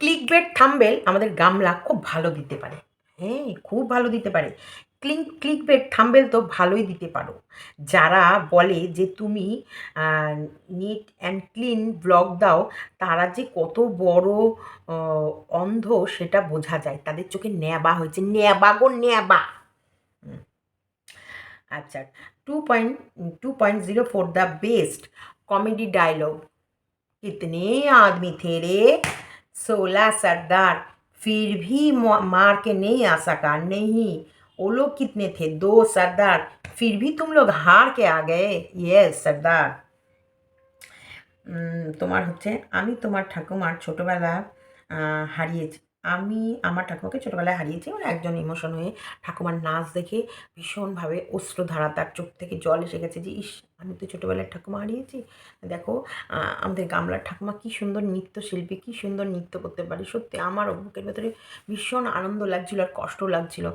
Click bed thumbnail আমাদের গামলা খুব ভালো দিতে পারে হ্যাঁ খুব ভালো দিতে পারে ক্লিক ক্লিক বেড থাম্বেল তো ভালোই দিতে পারো যারা বলে যে তুমি নিট অ্যান্ড ক্লিন ব্লগ দাও তারা যে কত বড় আহ, অন্ধ সেটা বোঝা যায় তাদের চোখে ন্যাবা হয়েছে ন্যাবা গো ন্যাবা হুম, আচ্ছা two point two point zero four the best comedy dialogue कितने आदमी थे रे सोलह सरदार फिर भी म- मार के नहीं आ सका नहीं वो लोग कितने थे दो सरदार फिर भी तुम लोग हार के आ गए यस सरदार উম, তোমার হচ্ছে আমি তোমার ঠাকুমার ছোটোবেলা আহ, হারিয়েছি আমি আমার ঠাকুমাকে ছোটোবেলায় হারিয়েছি। মানে একজন ইমোশন হয়ে ঠাকুমার নাচ দেখে ভীষণভাবে অশ্রুধারা, তার চোখ থেকে জল এসে গেছে যে, ইস, আমি তো ছোটোবেলার ঠাকুমা হারিয়েছি। দেখো আমাদের গামলার ঠাকুমা কী সুন্দর নৃত্যশিল্পী, কী সুন্দর নৃত্য করতে পারে। সত্যি আমার বুকের ভেতরে ভীষণ আনন্দ লাগছিল আর কষ্ট লাগছিল।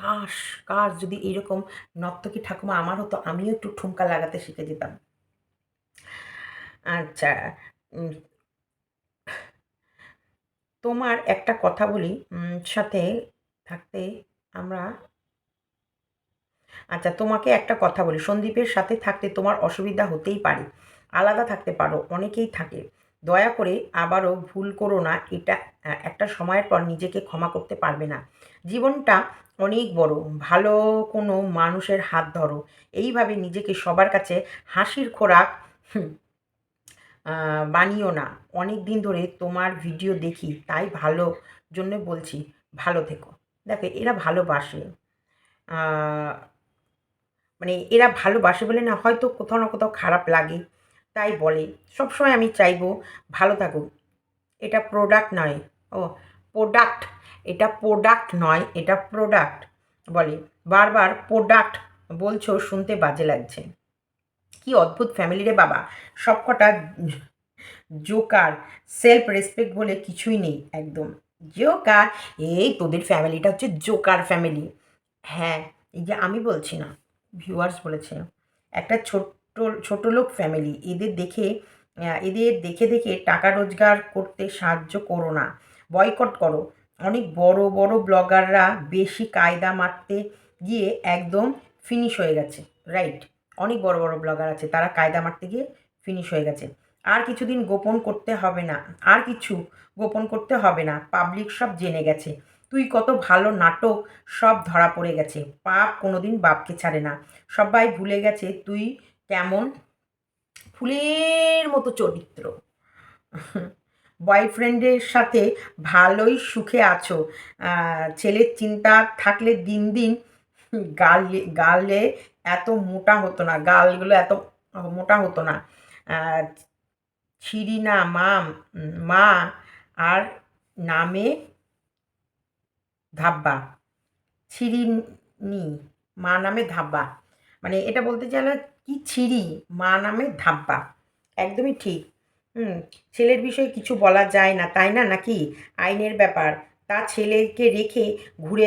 কাশ কাশ, যদি এরকম নর্তকী ঠাকুমা আমার হতো, আমিও একটু ঠুমকা লাগাতে শিখে যেতাম। আচ্ছা তোমার একটা কথা বলি সাথে থাকতে আমরা আচ্ছা তোমাকে একটা কথা বলি, সন্দীপের সাথে থাকতে তোমার অসুবিধা হতেই পারে, আলাদা থাকতে পারো, অনেকেই থাকে, দয়া করে আবারও ভুল করো না, এটা একটা সময়ের পর নিজেকে ক্ষমা করতে পারবে না, জীবনটা অনেক বড়, ভালো কোনো মানুষের হাত ধরো, এইভাবে নিজেকে সবার কাছে হাসির খোরাক বানিও না। অনেক দিন ধরে তোমার ভিডিও দেখি, তাই ভালো জন্য বলছি, ভালো থেকো। দেখো, এরা ভালোবাসে। মানে এরা ভালোবাসে বলে না, হয়তো কোথাও না কোথাও খারাপ লাগে, তাই বলে। সবসময় আমি চাইব, ভালো থাকুক এটা প্রোডাক্ট নয়। ও প্রোডাক্ট এটা প্রোডাক্ট নয়, এটা প্রোডাক্ট বলে। বারবার প্রোডাক্ট বলছো, শুনতে বাজে লাগছে। কি অদ্ভুত ফ্যামিলি রে বাবা। সবকটা জোকার সেলফ রেসপেক্ট বলে কিছুই নেই একদম। জোকার এই তোদের ফ্যামিলিটা হচ্ছে জোকার ফ্যামিলি হ্যাঁ এই যে আমি বলছি না ভিউয়ার্স বলেছে, একটা ছোট্ট, ছোট লোক ফ্যামিলি এদের দেখে এদের দেখে দেখে টাকা রোজগার করতে সাহায্য করো না বয়কট করো। অনেক বড় বড় ব্লগাররা বেশি কায়দা মারতে গিয়ে একদম ফিনিশ হয়ে গেছে রাইট অনেক বড় বড় ব্লগার আছে, তারা কায়দা মারতে গিয়ে ফিনিশ হয়ে গেছে। আর কিছুদিন গোপন করতে হবে না, আর কিছু গোপন করতে হবে না পাবলিক সব জেনে গেছে। তুই কত ভালো নাটক, সব ধরা পড়ে গেছে, পাপ কোনোদিন বাপকে ছাড়ে না। সবাই ভুলে গেছে তুই কেমন ফুলের মতো চরিত্র। বয়ফ্রেন্ডের সাথে ভালোই সুখে আছো ছেলের চিন্তা থাকলে দিন দিন গাল, গালে এত মোটা হতো না গালগুলো এত মোটা হতো না। আহ, ছিরি না মা মা আর নামে ধাব্বা। ছিরিনি মা নামে ধাব্বা। মানে এটা বলতে চাই না কি ছিরি মা নামে ধাব্বা। একদমই ঠিক। হুম ছেলের বিষয়ে কিছু বলা যায় না তাই না নাকি? আইনের ব্যাপার। তা ছেলেকে রেখে ঘুরে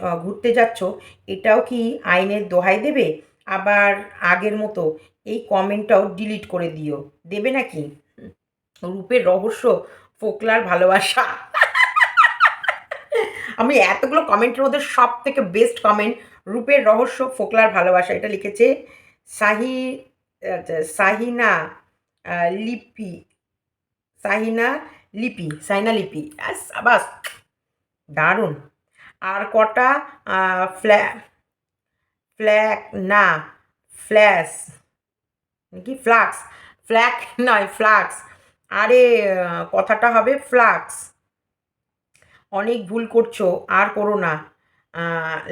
আহ, ঘুরতে যাচ্ছ এটাও কি আইনের দোহাই দেবে? আবার আগের মতো এই কমেন্টটাও ডিলিট করে দিও। দেবে নাকি? রূপের রহস্য ফোকলার ভালোবাসা। আমি এতগুলো কমেন্টের মধ্যে সব থেকে বেস্ট কমেন্ট রূপের রহস্য ফোকলার ভালোবাসা এটা লিখেছে সাহি সাহিনা লিপি সাহিনা লিপি সাইনা লিপি। আস, বাস দারুণ। আর কটা ফ্ল্যা ফ্ল্যাক না ফ্ল্যাশ। কি? ফ্লাক্স। ফ্ল্যাক নয় ফ্লাক্স। আরে কথাটা হবে ফ্লাক্স। অনেক ভুল করছ আর করো না।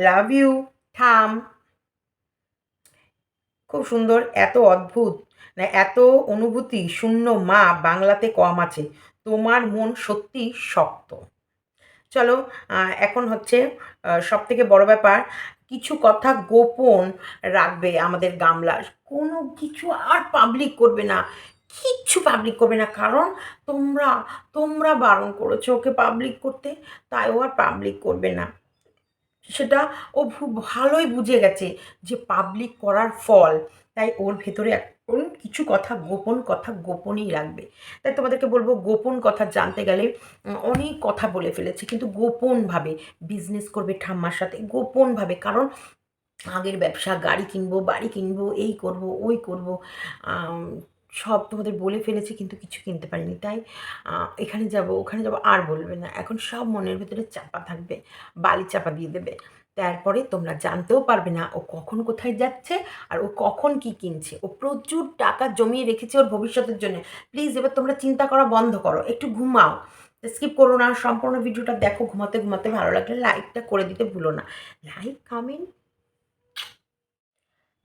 Love you. থাম। খুব সুন্দর এত অদ্ভুত। এত অনুভূতি শূন্য মা বাংলাতে কম আছে। তোমার মন সত্যি শক্ত। চলো এখন হচ্ছে সব থেকে বড় ব্যাপার, কিছু কথা গোপন রাখবে আমাদের গামলা কোনো কিছু আর পাবলিক করবে না। কিচ্ছু পাবলিক করবে না। কারণ তোমরা তোমরা বারণ করেছ ওকে পাবলিক করতে, তাই ও আর পাবলিক করবে না। সেটা ও ভালোই বুঝে গেছে যে পাবলিক করার ফল। তাই ওর ভেতরে এখন কিছু কথা গোপন কথা গোপনই রাখবে। তাই তোমাদেরকে বলব, গোপন কথা জানতে গেলে অনেক কথা বলে ফেলেছে, কিন্তু গোপনভাবে বিজনেস করবে ঠাম্মার সাথে, গোপনভাবে। কারণ আগের ব্যবসা, গাড়ি কিনবো, বাড়ি কিনবো, এই করব, ওই করব সব তোমাদের বলে ফেলেছে, কিন্তু কিছু কিনতে পারিনি। তাই এখানে যাব, ওখানে যাব, আর বলবে না। এখন সব মনের ভেতরে চাপা থাকবে বালি চাপা দিয়ে দেবে। তারপরে তোমরা জানতেও পারবে না ও কখন কোথায় যাচ্ছে আর ও কখন কি কিনছে। ও প্রচুর টাকা জমিয়ে রেখেছে ওর ভবিষ্যতের জন্য। প্লিজ এবার তোমরা চিন্তা করা বন্ধ করো, একটু ঘুমাও। স্কিপ করো না, সম্পূর্ণ ভিডিওটা দেখো, ঘুমাতে ঘুমাতে ভালো লাগলে লাইকটা করে দিতে ভুলো না। Like comment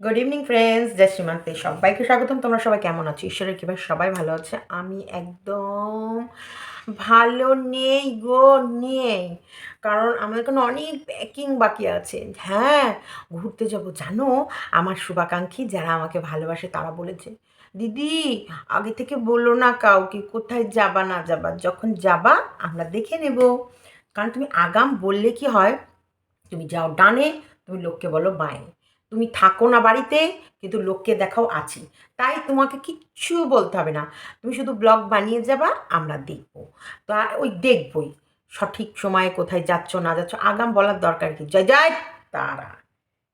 good evening friends জয় শ্রীমান্তে সবাইকে স্বাগতম। তোমরা সবাই কেমন আছো? ঈশ্বরের কীভাবে সবাই ভালো আছে। আমি একদম ভালো নেই গো, নেই। কারণ আমার এখন অনেক প্যাকিং বাকি আছে। হ্যাঁ ঘুরতে যাব। জানো, আমার শুভাকাঙ্ক্ষী যারা আমাকে ভালোবাসে তারা বলেছে, দিদি, আগে থেকে বলো না কাউকে, কোথায় যাবা না যাবা? যখন যাবা, আমরা দেখে নেব। কারণ তুমি আগাম বললে কি হয়? তুমি যাও ডানে, তুমি লোককে বলো বাঁয়ে। তুমি থাকো না বাড়িতে, কিন্তু লোককে দেখাও আছি। তাই তোমাকে কিচ্ছু বলতে হবে না। তুমি শুধু ব্লগ বানিয়ে যাবা, আমরা দেখব। তো ওই দেখবই। সঠিক সময়ে কোথায় যাচ্ছ, না যাচ্ছ, আগাম বলার দরকার কি? জয় জয় তারা।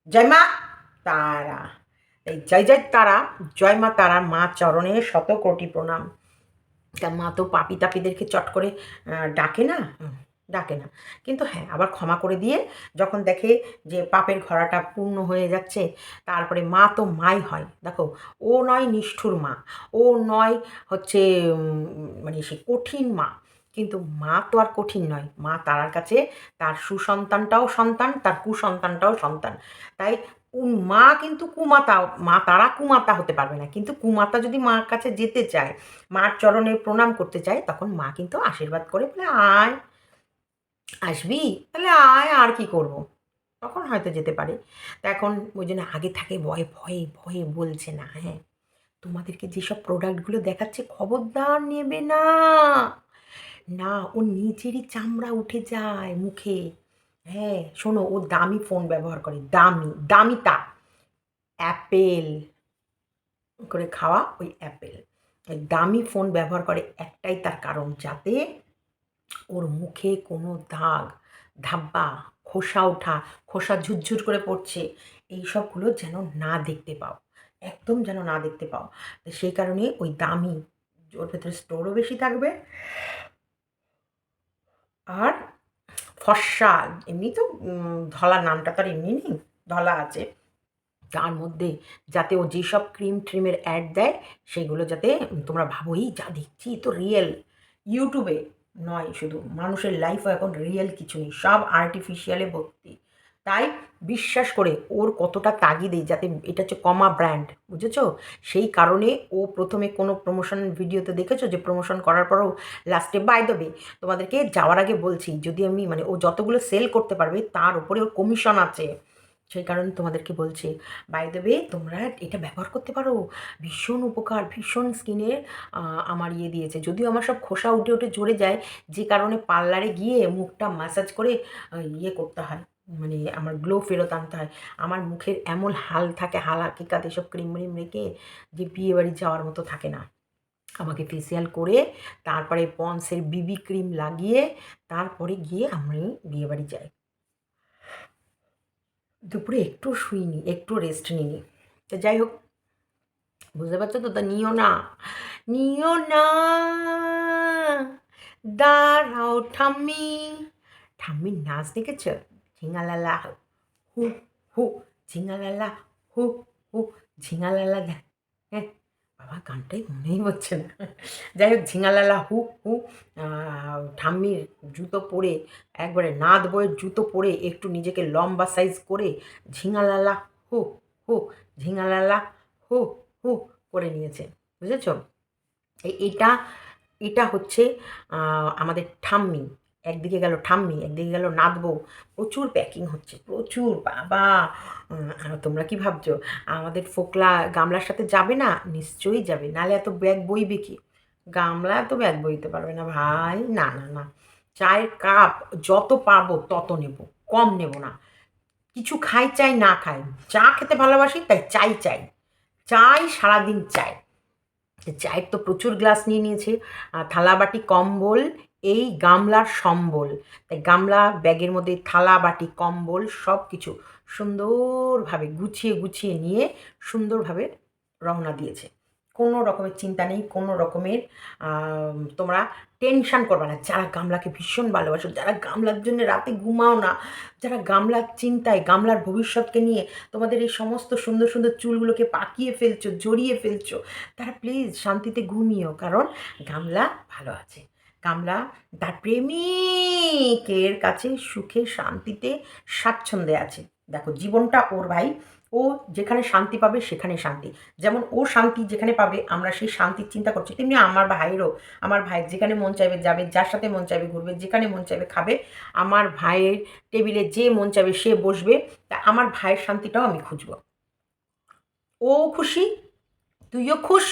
জয় মা তারা। এই জয় জয় তারা, জয় মা তারা মা চরণে শত কোটি প্রণাম। তা মা তো পাপি তাপিদেরকে চট করে ডাকে না? ডাকে না। কিন্তু হ্যাঁ আবার ক্ষমা করে দিয়ে যখন দেখে যে পাপের ঘোড়াটা পূর্ণ হয়ে যাচ্ছে, তারপরে মা তো মাই হয়। দেখো, ও নয় নিষ্ঠুর মা, ও নয় হচ্ছে মানে সে কঠিন মা। কিন্তু মা তো আর কঠিন নয়। মা তারার কাছে তার সুসন্তানটাও সন্তান, তার কুসন্তানটাও সন্তান। তাই মা কিন্তু কুমাতা, মা তারা কুমাতা হতে পারবে না। কিন্তু কুমাতা যদি মার কাছে যেতে চায়, মার চরণে প্রণাম করতে চায়, তখন মা কিন্তু আশীর্বাদ করে বলে, আয়। আসবি? তাহলে আয়, আর কি করব? তখন হয়তো যেতে পারে। তা এখন ওই জন্য আগে থাকে ভয়ে ভয়ে ভয়ে বলছে না হ্যাঁ। তোমাদেরকে যেসব প্রোডাক্টগুলো দেখাচ্ছে, খবরদার নেবে না। না, ও নিজেরই চামড়া উঠে যায় মুখে। হ্যাঁ শোনো, ও দামি ফোন ব্যবহার করে, দামি দামি তা। অ্যাপেল, করে খাওয়া ওই অ্যাপেল। ওই দামি ফোন ব্যবহার করে একটাই তার কারণ, যাতে ওর মুখে কোনো দাগ, ধাব্বা, খোসা ওঠা, খোসা ঝুরঝুর করে পড়ছে এই সবগুলো যেন না দেখতে পাও, একদম যেন না দেখতে পাও। সেই কারণে ওই দামি, ওর ভেতরে স্টোরও বেশি থাকবে। আর ফর্সা, এমনি তো ধলা নামটা তো আর এমনি নেই, ধলা আছে। তার মধ্যে যাতে ও যেসব ক্রিম ট্রিমের অ্যাড দেয়, সেগুলো যাতে তোমরা ভাবো এই যা দেখছি তো রিয়েল ইউটিউবে নয়, শুধু মানুষের লাইফও এখন রিয়েল কিছু নেই, সব আর্টিফিশিয়ালে ভর্তি। তাই বিশ্বাস করে ওর কতটা তাগিদে যাতে এটা হচ্ছে কমা ব্র্যান্ড বুঝেছ? সেই কারণে ও প্রথমে কোনো প্রমোশন ভিডিওতে দেখেছ যে প্রমোশন করার পরও লাস্টে বাই দেবে তোমাদেরকে যাওয়ার আগে বলছি, যদি আমি মানে ও যতগুলো সেল করতে পারবে, তার উপরে ওর কমিশন আছে। সেই কারণে তোমাদেরকে বলছি বাই দ্য দেবে তোমরা এটা ব্যবহার করতে পারো। ভীষণ উপকার, ভীষণ স্কিনে আমার ইয়ে দিয়েছে। যদিও আমার সব খোসা উঠে উঠে ঝরে যায়, যে কারণে পার্লারে গিয়ে মুখটা ম্যাসাজ করে ইয়ে করতে হয়। মানে আমার গ্লো ফেরত আনতে হয়। আমার মুখের এমন হাল থাকে, হাল হাকিকাত, এসব ক্রিম ম্রিম রেখে যে বিয়ে বাড়ি যাওয়ার মতো থাকে না। আমাকে ফেসিয়াল করে, তারপরে পন্সের বিবি ক্রিম লাগিয়ে, তারপরে গিয়ে আমি বিয়ে বাড়ি যাই। দুপুরে একটু শুইনি, একটু রেস্ট নিইনি। তো যাই হোক, বুঝতে পারছ তো? তা নিও না নিও না। দাঁড়াও ঠাম্মি। ঠাম্মি নাচ দেখেছ? ঝিঙালালা, হু হু, ঝিঙালালা, হু হু, ঝিঙালালা দেখ হ্যাঁ? বাবা, গানটাই মনেই হচ্ছে না। যাই হোক, ঝিঙালালা হু হু ঠাম্মির জুতো পরে, একবারে নাদ বইয়ের জুতো পরে একটু নিজেকে লম্বা সাইজ করে ঝিঙালালা হু হু ঝিঙালালা হু হু করে নিয়েছে। বুঝেছ? এটা এটা হচ্ছে আমাদের ঠাম্মি। একদিকে গেল ঠাম্মি, একদিকে গেল নাদবো প্রচুর প্যাকিং হচ্ছে, প্রচুর, বাবা। আর তোমরা কি ভাবছ? আমাদের ফোকলা গামলার সাথে যাবে না? নিশ্চয়ই যাবে নাহলে এত ব্যাগ বইবে কি? গামলা তো ব্যাগ বইতে পারবে না ভাই। না না না। চায়ের কাপ যত পারব তত নেব, কম নেব না। কিছু খাই চাই, না খাই। চা খেতে ভালোবাসি, তাই চাই চাই। চাই সারাদিন চাই। চায়ের তো প্রচুর গ্লাস নিয়ে নিয়েছে। থালা বাটি কম্বল এই গামলার সম্বল, তাই গামলা ব্যাগের মধ্যে থালা, বাটি, কম্বল সব কিছু সুন্দরভাবে গুছিয়ে গুছিয়ে নিয়ে সুন্দরভাবে রওনা দিয়েছে। কোনো রকমের চিন্তা নেই, কোনো রকমের তোমরা টেনশান করবে না। যারা গামলাকে ভীষণ ভালোবাসো, যারা গামলার জন্য রাতে ঘুমাও না, যারা গামলার চিন্তায়, গামলার ভবিষ্যৎকে নিয়ে তোমাদের এই সমস্ত সুন্দর সুন্দর চুলগুলোকে পাকিয়ে ফেলছো, জড়িয়ে ফেলছো, তারা প্লিজ শান্তিতে ঘুমিও কারণ গামলা ভালো আছে। আমরা তার প্রেমিকের কাছে সুখে শান্তিতে স্বাচ্ছন্দ্যে আছে। দেখো, জীবনটা ওর ভাই। ও যেখানে শান্তি পাবে, সেখানে শান্তি। যেমন ও শান্তি যেখানে পাবে, আমরা সেই শান্তির চিন্তা করছি। তেমনি আমার ভাইয়েরও, আমার ভাই যেখানে মন চাইবে যাবে, যার সাথে মন চাইবে ঘুরবে, যেখানে মন চাইবে খাবে, আমার ভাইয়ের টেবিলে যে মন চাইবে সে বসবে। তা আমার ভাইয়ের শান্তিটাও আমি খুঁজব। ও খুশি, তুইও খুশ,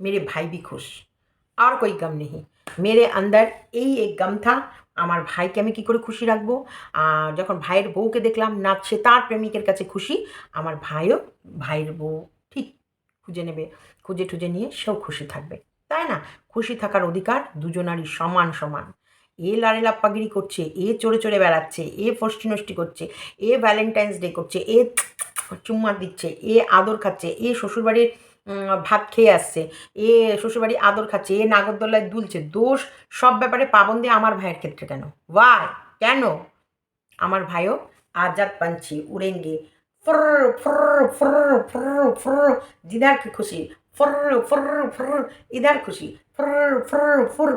মেরে ভাই বি খুশ। আর কই গাম নেই মেরে আন্দার এই এক গাম থা আমার ভাইকে আমি কি করে খুশি রাখব? যখন ভাইয়ের বউকে দেখলাম নাচছে তার প্রেমিকের কাছে খুশি, আমার ভাইও ভাইয়ের বউ ঠিক খুঁজে নেবে, খুঁজে ঠুজে নিয়ে সেও খুশি থাকবে। তাই না? খুশি থাকার অধিকার দুজনারই সমান সমান। এ লারে লাপ্পাগিরি করছে, এ চড়ে চড়ে বেড়াচ্ছে, এ ফষ্টি নষ্টি করছে, এ ভ্যালেন্টাইন্স ডে করছে, এ চুম্মার দিচ্ছে, এ আদর খাচ্ছে, এ শ্বশুরবাড়ির ভাত খেয়ে আসছে। এ শ্বশুরবাড়ি আদর খাচ্ছে, এ নাগরদোল্লায় দুলছে। দোষ সব ব্যাপারে পাবন্দি আমার ভাইয়ের ক্ষেত্রে কেন? ওয়াই কেন? আমার ভাইও আজাদ পাঞ্চি উড়েঙ্গে। ফর ফর ফর ফর ফর দিদার কি খুশি? ফর ফর ফর ইদার খুশি? ফর ফর ফর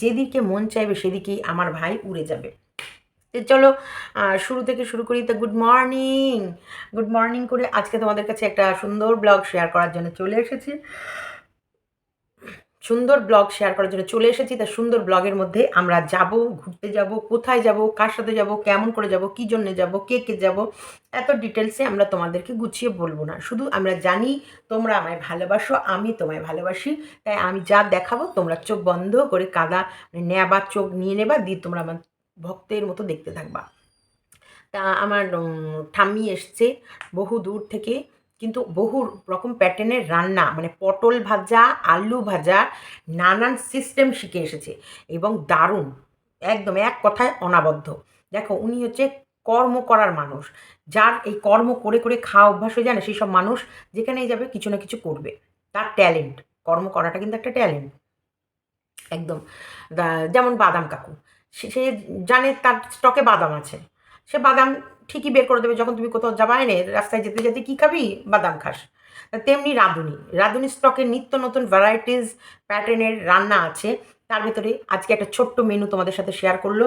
যেদিকে মন চাইবে সেদিকেই আমার ভাই উড়ে যাবে। চলো শুরু থেকে শুরু করি তো গুড মর্নিং গুড মর্নিং করে আজকে তোমাদের কাছে একটা সুন্দর ব্লগ শেয়ার করার জন্য চলে এসেছি। সুন্দর ব্লগ শেয়ার করার জন্য চলে এসেছি, তা সুন্দর ব্লগের মধ্যে আমরা যাব, ঘুরতে যাব, কোথায় যাব, কার সাথে যাব, কেমন করে যাব, কী জন্য যাব, কে কে যাব, এত ডিটেলসে আমরা তোমাদেরকে গুছিয়ে বলব না। শুধু আমরা জানি তোমরা আমায় ভালোবাসো, আমি তোমায় ভালোবাসি, তাই আমি যা দেখাবো তোমরা চোখ বন্ধ করে কাদা মানে নেবা, চোখ নিয়ে নেবা, দিয়ে তোমরা আমার ভক্তের মতো দেখতে থাকবা। তা আমার ঠাম্মি এসছে বহু দূর থেকে, কিন্তু বহু রকম প্যাটার্নের রান্না মানে পটল ভাজা, আলু ভাজা, নানান সিস্টেম শিখে এসেছে এবং দারুণ, একদম এক কথায় অনাবদ্ধ। দেখো, উনি হচ্ছে কর্ম করার মানুষ, যার এই কর্ম করে করে খাওয়া অভ্যাস হয়ে যায় না, সেই সব মানুষ যেখানেই যাবে কিছু না কিছু করবে। তার ট্যালেন্ট কর্ম করাটা কিন্তু একটা ট্যালেন্ট একদম যেমন বাদাম কাকু। সে জানে তার স্টকে বাদাম আছে। সে বাদাম ঠিকই বের করে দেবে যখন তুমি কোথাও যাবা এনে রাস্তায় যেতে যেতে কী খাবি? বাদাম খাস। তেমনি রাঁধুনি। রাঁধুনি স্টকে নিত্য নতুন ভ্যারাইটিস প্যাটার্নের রান্না আছে। তার ভিতরে আজকে একটা ছোট্ট মেনু তোমাদের সাথে শেয়ার করল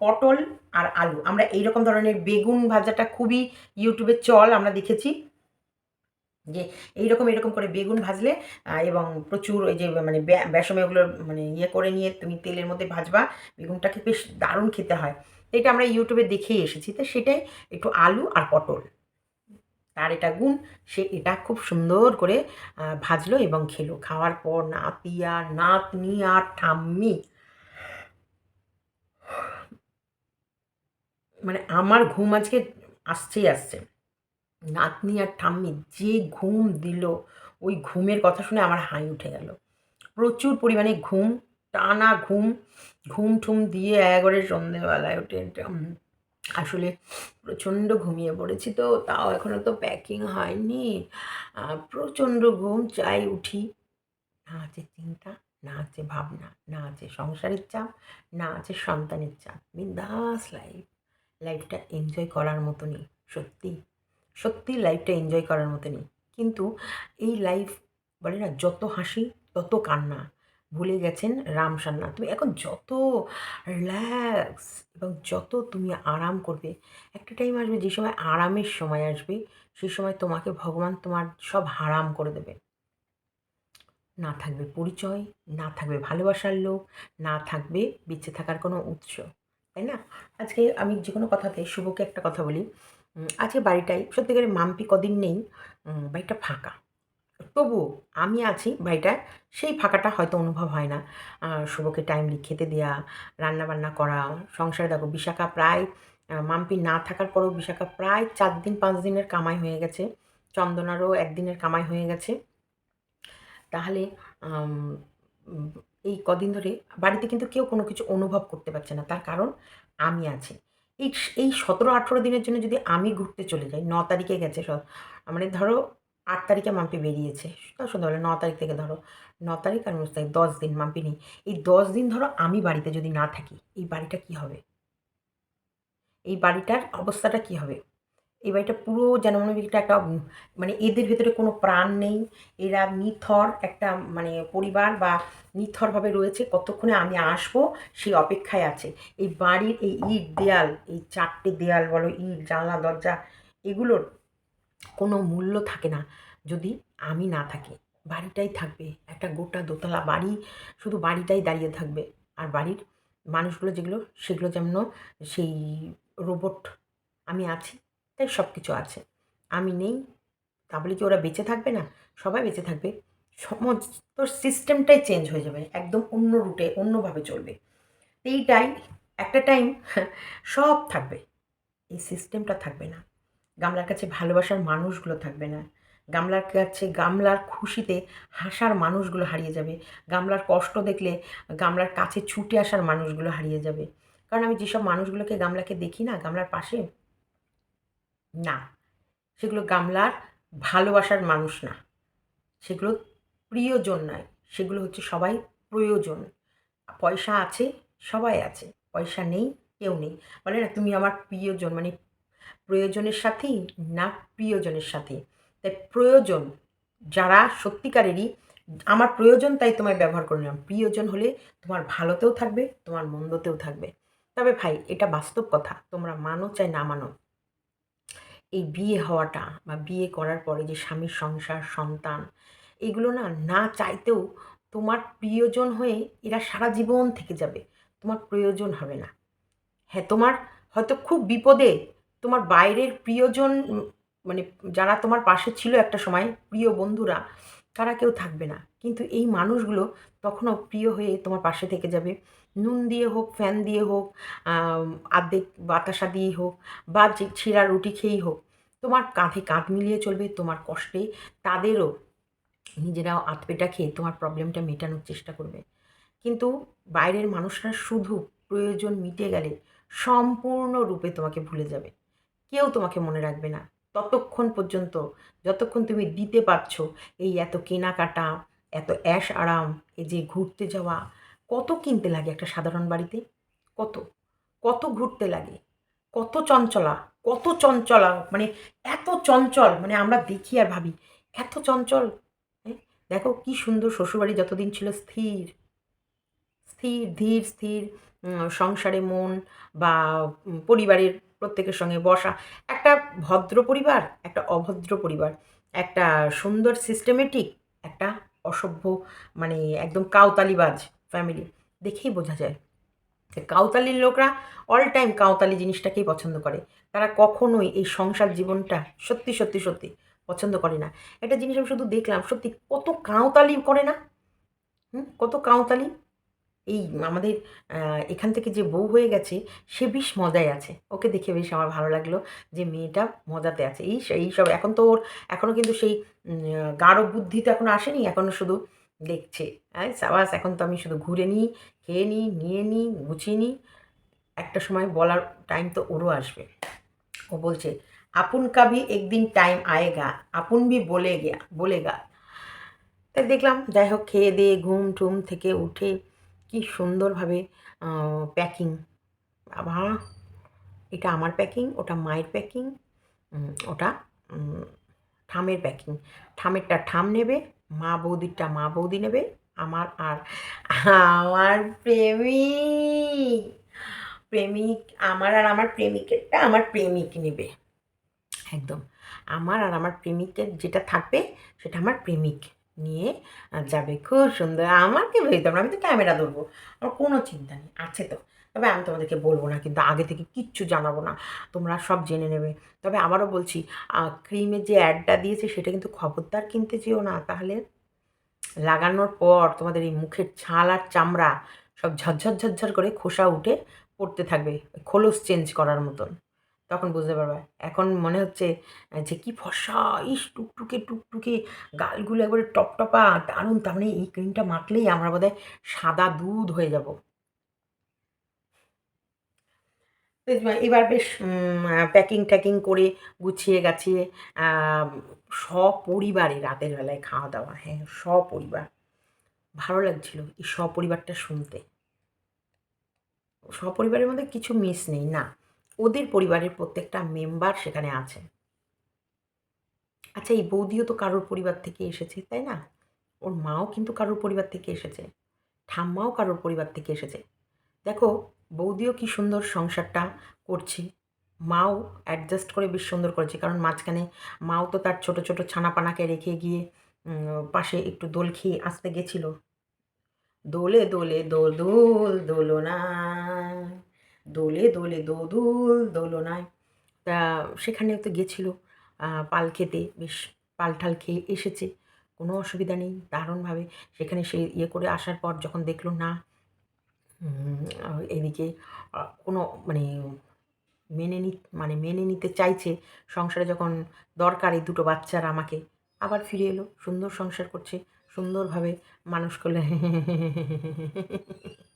পটল আর আলু। আমরা এইরকম ধরনের বেগুন ভাজাটা খুবই ইউটিউবে চল আমরা দেখেছি। যে এইরকম এরকম করে বেগুন ভাজলে এবং প্রচুর ওই যে মানে বে- বেসম মানে ইয়ে করে নিয়ে তুমি তেলের মধ্যে ভাজবা, বেগুনটাকে বেশ দারুণ খেতে হয়। এটা আমরা ইউটিউবে দেখেই এসেছি। তো সেটাই একটু আলু আর পটল। তার এটা গুণ, সে এটা খুব সুন্দর করে ভাজলো এবং খেলো। খাওয়ার পর নাতি আর নাতনি আর ঠাম্মি মানে আমার ঘুম আজকে আসছেই আসছে। নাতনি আর ঠাম্মি যে ঘুম দিল, ওই ঘুমের কথা শুনে আমার হাই উঠে গেল। প্রচুর পরিমাণে ঘুম, টানা ঘুম ঘুম ঠুম দিয়ে একবারে সন্ধেবেলায় ওঠে আসলে প্রচণ্ড ঘুমিয়ে পড়েছি তো, তাও এখনও তো প্যাকিং হয়নি। প্রচণ্ড ঘুম, চাই উঠি। না আছে চিন্তা, না আছে ভাবনা, না আছে সংসারের চাপ, না আছে সন্তানের চাপ। বিন্দাস লাইফ লাইফটা এনজয় করার মতনই সত্যি সত্যি লাইফটা এনজয় করার মতনই। কিন্তু এই লাইফ বলে না, যত হাসি, তত কান্না। ভুলে গেছেন রাম সান্না তুমি এখন যত রিল্যাক্স এবং যত তুমি আরাম করবে, একটা টাইম আসবে যে সময় আরামের সময় আসবে সেই সময় তোমাকে ভগবান তোমার সব হারাম করে দেবে। না থাকবে পরিচয়, না থাকবে ভালোবাসার লোক, না থাকবে বেঁচে থাকার কোনো উৎস। তাই না? আজকে আমি যে কোনো কথাতে শুভকে একটা কথা বলি। আজকে বাড়িটাই। সত্যিকারের মাম্পি কদিন নেই বাড়িটা ফাঁকা। তবুও আমি আছি বাড়িটায়, সেই ফাঁকাটা হয়তো অনুভব হয় না। শুভকে টাইমলি খেতে দেওয়া রান্না বান্না করা, সংসারে দেখো বিশাখা প্রায় মাম্পি না থাকার পরেও বিশাখা প্রায় চার দিন, পাঁচ দিনের কামাই হয়ে গেছে। চন্দনারও একদিনের কামাই হয়ে গেছে। তাহলে এই কদিন ধরে বাড়িতে কিন্তু কেউ কোনো কিছু অনুভব করতে পারছে না। তার কারণ আমি আছি। এই এই সতেরো আঠেরো দিনের জন্য যদি আমি ঘুরতে চলে যাই, ন তারিখে গেছে মানে ধরো আট তারিখে মাম্পি বেরিয়েছে তাও সন্ধ্যাবেলা ন তারিখ থেকে ধরো, ন তারিখ আর উনিশ তারিখ দশ দিন মাম্পি নেই, এই দশ দিন ধরো আমি বাড়িতে যদি না থাকি, এই বাড়িটা কি হবে? এই বাড়িটার অবস্থাটা কি হবে? এই বাড়িটা পুরো যেন মনে একটা একটা মানে এদের ভেতরে কোনো প্রাণ নেই। এরা নিথর একটা মানে পরিবার বা নিথরভাবে রয়েছে। কতক্ষণে আমি আসব সেই অপেক্ষায় আছে। এই বাড়ির এই ইট দেয়াল, এই চারটে দেয়াল বলো, ইট, জানলা, দরজা, এগুলোর কোনো মূল্য থাকে না। যদি আমি না থাকি, বাড়িটাই থাকবে। একটা গোটা দোতলা বাড়ি, শুধু বাড়িটাই দাঁড়িয়ে থাকবে। আর বাড়ির মানুষগুলো যেগুলো, সেগুলো যেমন সেই রোবট আমি আছি। তাই সব কিছু আছে। আমি নেই। তা বলে কি ওরা বেঁচে থাকবে না? সবাই বেঁচে থাকবে। সমস্ত সিস্টেমটাই চেঞ্জ হয়ে যাবে। একদম অন্য রুটে অন্যভাবে চলবে। এইটাই একটা টাইম সব থাকবে। এই সিস্টেমটা থাকবে না। গামলার কাছে ভালোবাসার মানুষগুলো থাকবে না। গামলার কাছে, গামলার খুশিতে হাসার মানুষগুলো হারিয়ে যাবে। গামলার কষ্ট দেখলে গামলার কাছে ছুটে আসার মানুষগুলো হারিয়ে যাবে। কারণ আমি যেসব মানুষগুলোকে গামলাকে দেখি না, গামলার পাশে না। সেগুলো গামলার ভালোবাসার মানুষ না। সেগুলো প্রিয়জন নয় সেগুলো হচ্ছে সবাই প্রয়োজন। পয়সা আছে, সবাই আছে। পয়সা নেই, কেউ নেই। বলে না, তুমি আমার প্রিয়জন। মানে প্রয়োজনের সাথেই না প্রিয়জনের সাথে তাই প্রয়োজন, যারা সত্যিকারেরই আমার প্রয়োজন, তাই তোমায় ব্যবহার করে নিলাম। প্রিয়জন হলে তোমার ভালোতেও থাকবে, তোমার মন্দতেও থাকবে। তবে ভাই, এটা বাস্তব কথা। তোমরা মানো চাই না মানো। এই বিয়ে হওয়াটা বা বিয়ে করার পরে যে স্বামীর সংসার, সন্তান, এগুলো না না চাইতেও তোমার প্রিয়জন হয়ে এরা সারা জীবন থেকে যাবে। তোমার প্রয়োজন হবে না। হ্যাঁ তোমার হয়তো খুব বিপদে তোমার বাইরের প্রিয়জন মানে যারা তোমার পাশে ছিল একটা সময়, প্রিয় বন্ধুরা, তারা কেউ থাকবে না। কিন্তু এই মানুষগুলো তখনও প্রিয় হয়ে তোমার পাশে থেকে যাবে। নুন দিয়ে হোক, ফ্যান দিয়ে হোক আর্ধেক বাতাসা দিয়ে হোক বা যে ছিঁড়া রুটি খেয়েই হোক তোমার কাঁধে কাঁধ মিলিয়ে চলবে, তোমার কষ্টে তাদেরও নিজেরাও আতপেটা খেয়ে তোমার প্রবলেমটা মেটানোর চেষ্টা করবে। কিন্তু বাইরের মানুষরা শুধু প্রয়োজন মিটে গেলে সম্পূর্ণরূপে তোমাকে ভুলে যাবে। কেউ তোমাকে মনে রাখবে না। ততক্ষণ পর্যন্ত, যতক্ষণ তুমি দিতে পারছ এই এত কেনাকাটা, এত অ্যাশ আরাম, এই যে ঘুরতে যাওয়া, কত কিনতে লাগে একটা সাধারণ বাড়িতে? কত? কত ঘুরতে লাগে? কত চঞ্চলা? কত চঞ্চলা মানে এত চঞ্চল মানে আমরা দেখি আর ভাবি, এত চঞ্চল। দেখো কি সুন্দর শ্বশুরবাড়ি যতদিন ছিল স্থির স্থির, ধীর, স্থির সংসারে মন বা পরিবারের প্রত্যেকের সঙ্গে বসা। একটা ভদ্র পরিবার, একটা অভদ্র পরিবার, একটা সুন্দর সিস্টেমেটিক একটা অসভ্য মানে একদম কাউতালিবাজ ফ্যামিলি দেখেই বোঝা যায়। কাউতালির লোকরা অল টাইম কাউতালি জিনিসটাকেই পছন্দ করে। তারা কখনোই এই সংসার জীবনটা সত্যি সত্যি সত্যি পছন্দ করে না। একটা জিনিস আমি শুধু দেখলাম, সত্যি কত কাউতালি করে না? হুম? কত কাউতালি? এই আমাদের এখান থেকে যে বউ হয়ে গেছে, সে বেশ মজায় আছে। ওকে দেখে বেশ আমার ভালো লাগল যে মেয়েটা মজাতে আছে। এই এই সব এখন তো ওর এখনও কিন্তু সেই গাঢ় বুদ্ধি তো এখনও আসেনি। এখনও শুধু দেখছে। হ্যাঁ সাবাস, এখন তো আমি শুধু ঘুরে নিই, খেয়ে নিই, নিয়ে নিই, গুছিয়ে নিই। একটা সময় বলার টাইম তো ওরও আসবে। ও বলছে, আপন কাবি একদিন টাইম আয়েগা, আপন ভি বলে গিয়া বলেগা। তাই দেখলাম, যাই হোক, খেয়ে দিয়ে ঘুম টুম থেকে উঠে কি সুন্দরভাবে প্যাকিং বাবা, এটা আমার প্যাকিং ওটা মায়ের প্যাকিং ওটা ঠামের প্যাকিং ঠামেরটা ঠাম নেবে মা বৌদিরটা মা বৌদি নেবে, আমার আর আমার প্রেমিক। প্রেমিক, আমার আর আমার প্রেমিকেরটা আমার প্রেমিক নেবে। একদম। আমার আর আমার প্রেমিকের যেটা থাকবে, সেটা আমার প্রেমিক নিয়ে যাবে। খুব সুন্দর। আমাকে ভেতর আমি তো ক্যামেরা ধরবো। আমার কোনো চিন্তা নেই। আছে তো। তবে আমি তোমাদেরকে বলব না, কিন্তু আগে থেকে কিচ্ছু জানাব না, তোমরা সব জেনে নেবে। তবে আবারও বলছি ক্রিমের যে অ্যাডটা দিয়েছে, সেটা কিন্তু খবরদার কিনতে যেও না, তাহলে লাগানোর পর তোমাদের এই মুখের ছাল আর চামড়া সব ঝরঝর ঝরঝর করে খোসা উঠে পড়তে থাকবে, খোলস চেঞ্জ করার মতন। তখন বুঝতে পারবে। এখন মনে হচ্ছে যে কি ফসা ইস, টুকটুকে টুকটুকে গালগুলো একবারে টপটপা, দারুণ, তার মানে এই ক্রিমটা মাখলেই আমরা বোধহয় সাদা দুধ হয়ে যাব। এবার বেশ প্যাকিং ট্যাকিং করে গুছিয়ে গাছিয়ে সপরিবারে রাতের বেলায় খাওয়া দাওয়া হ্যাঁ সপরিবার। ভালো লাগছিল এই সপরিবারটা শুনতে। সপরিবারের মধ্যে কিছু মিস নেই, না। ওদের পরিবারের প্রত্যেকটা মেম্বার সেখানে আছে। আচ্ছা এই বৌদিও তো কারোর পরিবার থেকে এসেছে, তাই না? ওর মাও কিন্তু কারোর পরিবার থেকে এসেছে। ঠাম্মাও কারোর পরিবার থেকে এসেছে। দেখো বৌদিও কি সুন্দর সংসারটা করছে। মাও অ্যাডজাস্ট করে বেশ সুন্দর করেছে, কারণ মাঝখানে মাও তো তার ছোট ছোট ছানাপানাকে রেখে গিয়ে পাশে একটু দোল খেয়ে আসতে গেছিল। দোলে দোলে দোল দোল দোলনা দোলে দোলে দোদুল দোলনায় তা সেখানেও তো গেছিল পাল খেতে, বেশ পাল ঠাল খেয়ে এসেছে। কোনো অসুবিধা নেই, দারুণভাবে। সেখানে সে ইয়ে করে আসার পর যখন দেখল না এদিকে কোনো মানে মেনে নি মানে মেনে নিতে চাইছে সংসারে যখন দরকার এই দুটো বাচ্চার আমাকে, আবার ফিরে এলো, সুন্দর সংসার করছে, সুন্দরভাবে মানুষ করলে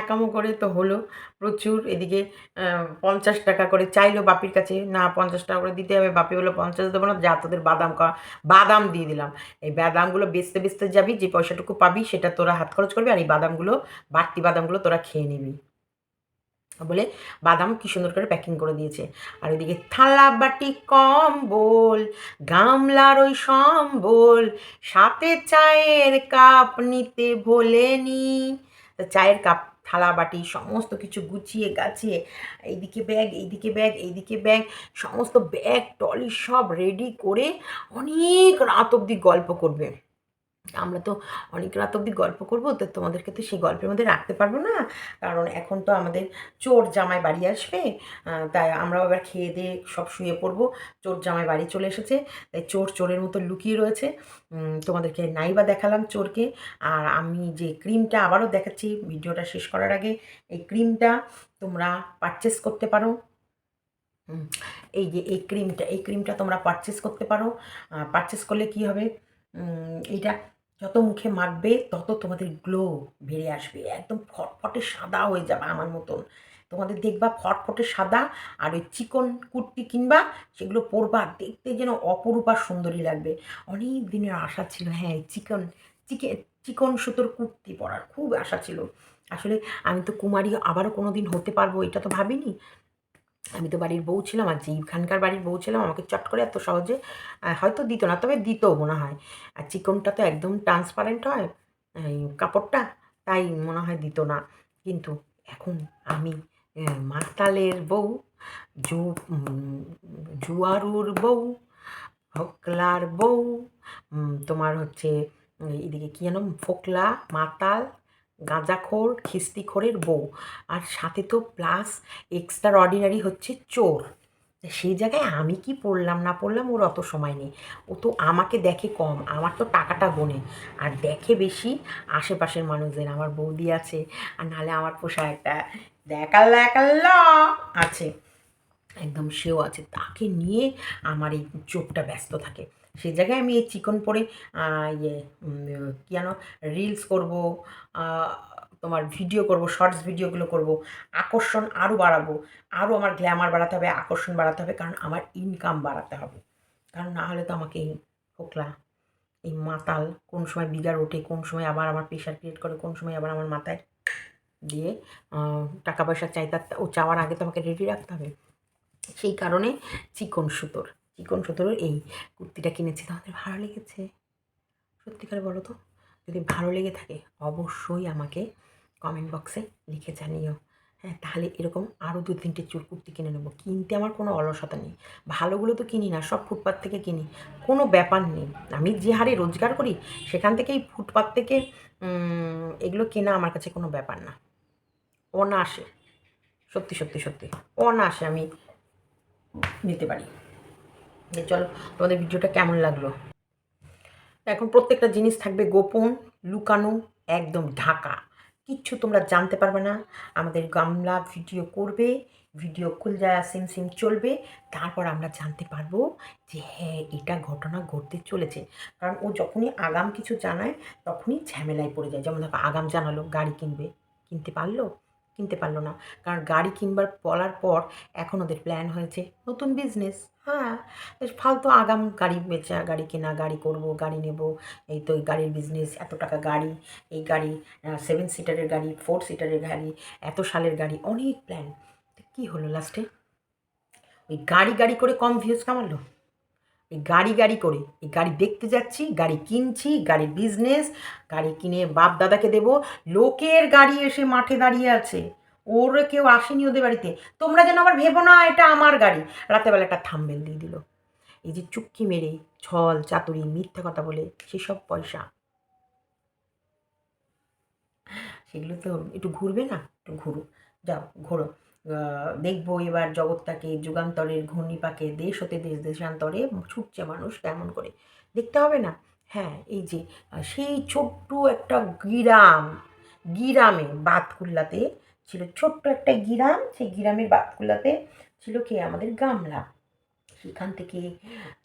ন্যাকামো করে তো হলো। প্রচুর এদিকে পঞ্চাশ টাকা করে চাইলো বাপির কাছে। না, পঞ্চাশ টাকা করে দিতে হবে। বাপি বলো পঞ্চাশ দেবো না, যা তোদের বাদাম বাদাম দিয়ে দিলাম। এই বাদামগুলো বেচতে বেচতে যাবি, যে পয়সাটুকু পাবি, সেটা তোরা হাত খরচ করবি, আর এই বাদামগুলো, বাড়তি বাদামগুলো তোরা খেয়ে নিবি। বলে, বাদাম কি সুন্দর করে প্যাকিং করে দিয়েছে। আর ওইদিকে থালা বাটি কম কম্বল, গামলার ওই সম্বল, সাথে চায়ের কাপ নিতে ভোলেনি। চায়ের কাপ থালা বাটি সমস্ত কিছু গুছিয়ে গাছিয়ে, এইদিকে ব্যাগ এইদিকে ব্যাগ এইদিকে ব্যাগ, সমস্ত ব্যাগ টলি সব রেডি করে অনেক রাত অবধি গল্প করবে। আমরা তো অনেক রাত অবধি গল্প করব, তো তোমাদেরকে তো সেই গল্পের মধ্যে রাখতে পারব না। কারণ এখন তো আমাদের চোর জামাই বাড়ি আসবে তাই আমরাও এবার খেয়ে দিয়ে সব শুয়ে পড়ব। চোর জামাই বাড়ি চলে এসেছে, তাই চোর চোরের মতো লুকিয়ে রয়েছে। তোমাদেরকে নাইবা দেখালাম চোরকে। আর আমি যে ক্রিমটা আবারও দেখাচ্ছি, ভিডিওটা শেষ করার আগে, এই ক্রিমটা তোমরা পারচেস করতে পারো। এই যে এই ক্রিমটা এই ক্রিমটা তোমরা পারচেস করতে পারো। পারচেস করলে কি হবে? এইটা যত মুখে মাখবে, তত তোমাদের গ্লো বেড়ে আসবে। একদম ফটফটে সাদা হয়ে যাবে আমার মতন। তোমাদের দেখবা ফটফটে সাদা আর ওই চিকন কুর্তি কিনবা, সেগুলো পরবা, দেখতে যেন অপরূপা সুন্দরী লাগবে। অনেক দিনের আশা ছিল হ্যাঁ চিকন, চিকে, চিকন সুতোর কুর্তি পরার খুব আশা ছিল। আসলে আমি তো কুমারী আবারও কোনো দিন হতে পারব, এটা তো ভাবিনি। আমি তো বাড়ির বউ ছিলাম আর যেইখানকার বাড়ির বউ ছিলাম, আমাকে চট করে এত সহজে হয়তো দিত না, তবে দিত মনে হয়। আর চিকনটা তো একদম ট্রান্সপারেন্ট হয় কাপড়টা, তাই মনে হয় দিত না। কিন্তু এখন আমি মাতালের বউ, জু জুয়ারুর বউ, ফোকলার বউ তোমার হচ্ছে, এদিকে কী যেন, ফোকলা, মাতাল গাঁজাখোর, খিস্তিখোরের বউ। আর সাথে তো প্লাস এক্সট্রা অর্ডিনারি হচ্ছে চোর। সেই জায়গায় আমি কি পড়লাম, না পড়লাম ওর অত সময় নেই। ও তো আমাকে দেখে কম, আমার তো টাকাটা গোনে। আর দেখে বেশি আশেপাশের মানুষদের, আমার বৌদি আছে, আর নাহলে আমার পোষা একটা দেখাল দেখাল আছে। একদম সেও আছে, তাকে নিয়ে আমার এই চোখটা ব্যস্ত থাকে। সেই জায়গায় আমি এই চিকন পরে ইয়ে কী যেন রিলস করব তোমার ভিডিও করব শর্টস ভিডিওগুলো করব, আকর্ষণ আরও বাড়াবো আরও আমার গ্ল্যামার বাড়াতে হবে, আকর্ষণ বাড়াতে হবে, কারণ আমার ইনকাম বাড়াতে হবে। কারণ না হলে তো আমাকে এই ফোকলা এই মাতাল কোন সময় বিগার ওঠে, কোন সময় আবার আমার প্রেশার ক্রিয়েট করে, কোন সময় আবার আমার মাথায় দিয়ে টাকা পয়সা চাই তার ও চাওয়ার আগে তো আমাকে রেডি রাখতে হবে। সেই কারণে চিকন সুতোর। চিকন সুতোর এই কুর্তিটা কিনেছি? তোমাদের ভালো লেগেছে। সত্যিকার বলো তো, যদি ভালো লেগে থাকে, অবশ্যই আমাকে কমেন্ট বক্সে লিখে জানিও। হ্যাঁ তাহলে এরকম আরও দু তিনটে চুল কুর্তি কিনে নেব। কিনতে আমার কোনো অলসতা নেই। ভালোগুলো তো কিনি না, সব ফুটপাত থেকে কিনি। কোনো ব্যাপার নেই। আমি যে হারে রোজগার করি, সেখান থেকেই ফুটপাত থেকে এগুলো কেনা আমার কাছে কোনো ব্যাপার না। অনায়াসে। সত্যি সত্যি সত্যি। অনায়াসে আমি নিতে পারি। চলো, তোমাদের ভিডিওটা কেমন লাগল? এখন প্রত্যেকটা জিনিস থাকবে গোপন, লুকানো, একদম ঢাকা। কিচ্ছু তোমরা জানতে পারবে না। আমাদের গামলা ভিডিও করবে, ভিডিও খুল যায়, সিম সিম চলবে। তারপর আমরা জানতে পারব যে হ্যাঁ এটা ঘটনা ঘটতে চলেছে। কারণ ও যখনই আগাম কিছু জানায়, তখনই ঝামেলায় পড়ে যায়। যেমন দেখো আগাম জানালো, গাড়ি কিনবে। কিনতে পারল? কিনতে পারল না। কারণ গাড়ি কিনবার বলার পর এখন ওদের প্ল্যান হয়েছে নতুন বিজনেস হ্যাঁ ফালতু আগাম গাড়ি বেচা, গাড়ি কেনা, গাড়ি করব, গাড়ি নেব। এই তো গাড়ির বিজনেস এত টাকা গাড়ি, এই গাড়ি সেভেন সিটারের গাড়ি ফোর সিটারের গাড়ি, এত সালের গাড়ি, অনেক প্ল্যান কী হলো লাস্টে ওই গাড়ি গাড়ি করে কম ভিউজ কামালো? এই গাড়ি গাড়ি করে, এই গাড়ি দেখতে যাচ্ছি, গাড়ি কিনছি, গাড়ির বিজনেস গাড়ি কিনে বাপ দাদাকে দেব, লোকের গাড়ি এসে মাঠে দাঁড়িয়ে আছে। ওর কেউ আসেনি ওদের বাড়িতে। তোমরা যেন আবার ভেবো না, এটা আমার গাড়ি। রাতেবেলা একটা থাম্বেল দিয়ে দিল। এই যে চুক্কি মেরে, ছল, চাতুরি, মিথ্যা কথা বলে, সেসব পয়সা। সেগুলো তো একটু ঘুরবে না? একটু ঘুরো। যাও, ঘোরো। দেখব এবার জগৎটাকে যুগান্তরের ঘূর্ণিপাকে, দেশ হতে দেশ, দেশান্তরে ছুটছে মানুষ কেমন করে। দেখতে হবে না? হ্যাঁ এই যে সেই ছোট্ট একটা গিরাম, গিরামে বাতকুল্লাতে ছিল ছোট্ট একটা গিরাম। সেই গিরামের বাতকুল্লাতে ছিল কি আমাদের গামলা। সেখান থেকে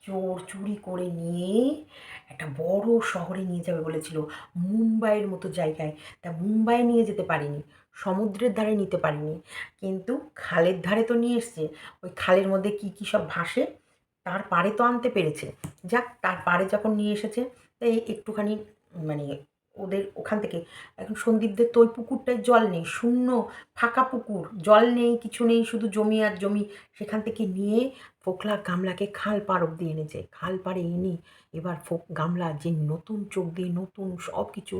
চোর চুরি করে নিয়ে একটা বড় শহরে নিয়ে যাবে বলেছিল। মুম্বাইয়ের মতো জায়গায়। তা মুম্বাই নিয়ে যেতে পারিনি। সমুদ্রের ধারে নিতে পারিনি। কিন্তু খালের ধারে তো নিয়ে এসছে। ওই খালের মধ্যে কি কি সব ভাসে? তার পাড়ে তো আনতে পেরেছে। যাক, তার পাড়ে যখন নিয়ে এসেছে, তাই একটুখানি মানে ওদের ওখান থেকে। এখন সন্দীপদের তো ওই পুকুরটায় জল নেই, শূন্য ফাঁকা পুকুর, জল নেই, কিছু নেই, শুধু জমি আর জমি। সেখান থেকে নিয়ে ফোকলা গামলাকে খাল পার অব্দি এনেছে। খাল পাড়ে এনে এবার ফোক, গামলা যে নতুন চোখ দিয়ে নতুন সব কিছু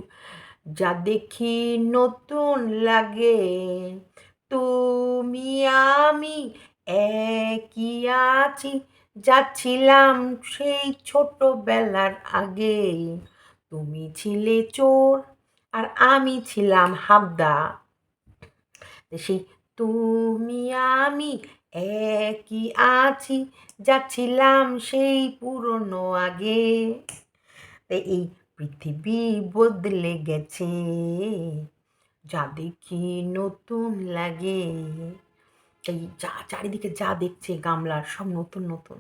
যা দেখি নতুন লাগে। তুমি, আমি একই আছি, যাচ্ছিলাম সেই ছোটবেলার আগে। তুমি ছিলে চোর আর আমি ছিলাম হাবদা। সেই তুমি আমি একই আছি যাচ্ছিলাম সেই পুরনো আগে। এই পৃথিবী বদলে গেছে, যা দেখি নতুন লাগে। এই যা, চারিদিকে যা দেখছে গামলার সব নতুন নতুন।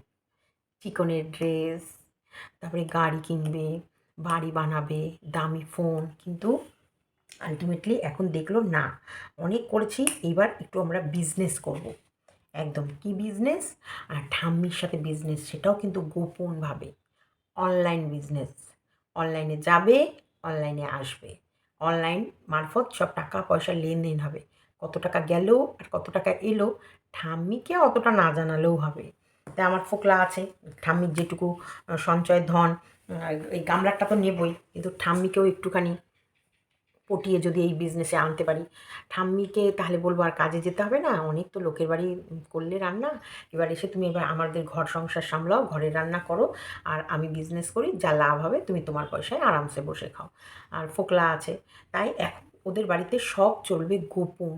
চিকনের ড্রেস, তারপরে গাড়ি কিনবে বাড়ি বানাবে, দামি ফোন কিন্তু আলটিমেটলি এখন দেখল না। অনেক করেছি, এবার একটু আমরা বিজনেস করব। একদম কি বিজনেস আর ঠাম্মির সাথে বিজনেস সেটাও কিন্তু গোপনভাবে। অনলাইন বিজনেস অনলাইনে যাবে অনলাইনে আসবে। অনলাইন মারফত সব টাকা পয়সা লেনদেন হবে। কত টাকা গেল আর কত টাকা এলো, ঠাম্মিকে অতটা না জানালেও হবে। তাই আমার ফোকলা আছে। ঠাম্মির যেটুকু সঞ্চয় ধন এই গামলাটা তো নেবই, কিন্তু ঠাম্মিকেও একটুখানি পটিয়ে যদি এই বিজনেসে আনতে পারি। ঠাম্মিকে তাহলে বলব আর কাজে যেতে হবে না, অনেক তো লোকের বাড়ি করলে রান্না। এবার এসে তুমি এবার আমাদের ঘর সংসার সামলাও ঘরের রান্না করো, আর আমি বিজনেস করি, যা লাভ হবে তুমি তোমার পয়সায় আরামসে বসে খাও। আর ফোকলা আছে, তাই এখন ওদের বাড়িতে সব চলবে গোপন,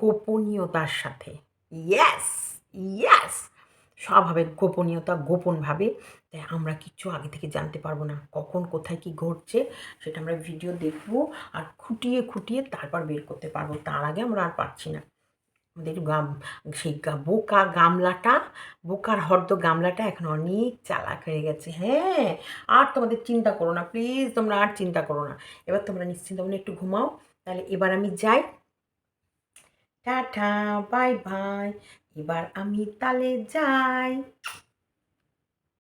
গোপনীয়তার সাথে। ইয়েস ইয়েস সব হবে গোপনীয়তা গোপনভাবে, তাই আমরা কিচ্ছু আগে থেকে জানতে পারব না। কখন, কোথায় কি ঘটছে সেটা আমরা ভিডিও দেখব আর খুঁটিয়ে খুঁটিয়ে তারপর বের করতে পারব। তার আগে আমরা আর পারছি না। আমাদের গাম, সেই বোকা গামলাটা, বোকার হর্দ গামলাটা এখন অনেক চালাক হয়ে গেছে। হ্যাঁ আর তোমাদের চিন্তা করো না প্লিজ তোমরা আর চিন্তা করো না। এবার তোমরা নিশ্চিন্ত মনে একটু ঘুমাও, তাহলে এবার আমি যাই। টাটা বাই বাই এবার আমি তালে যাই।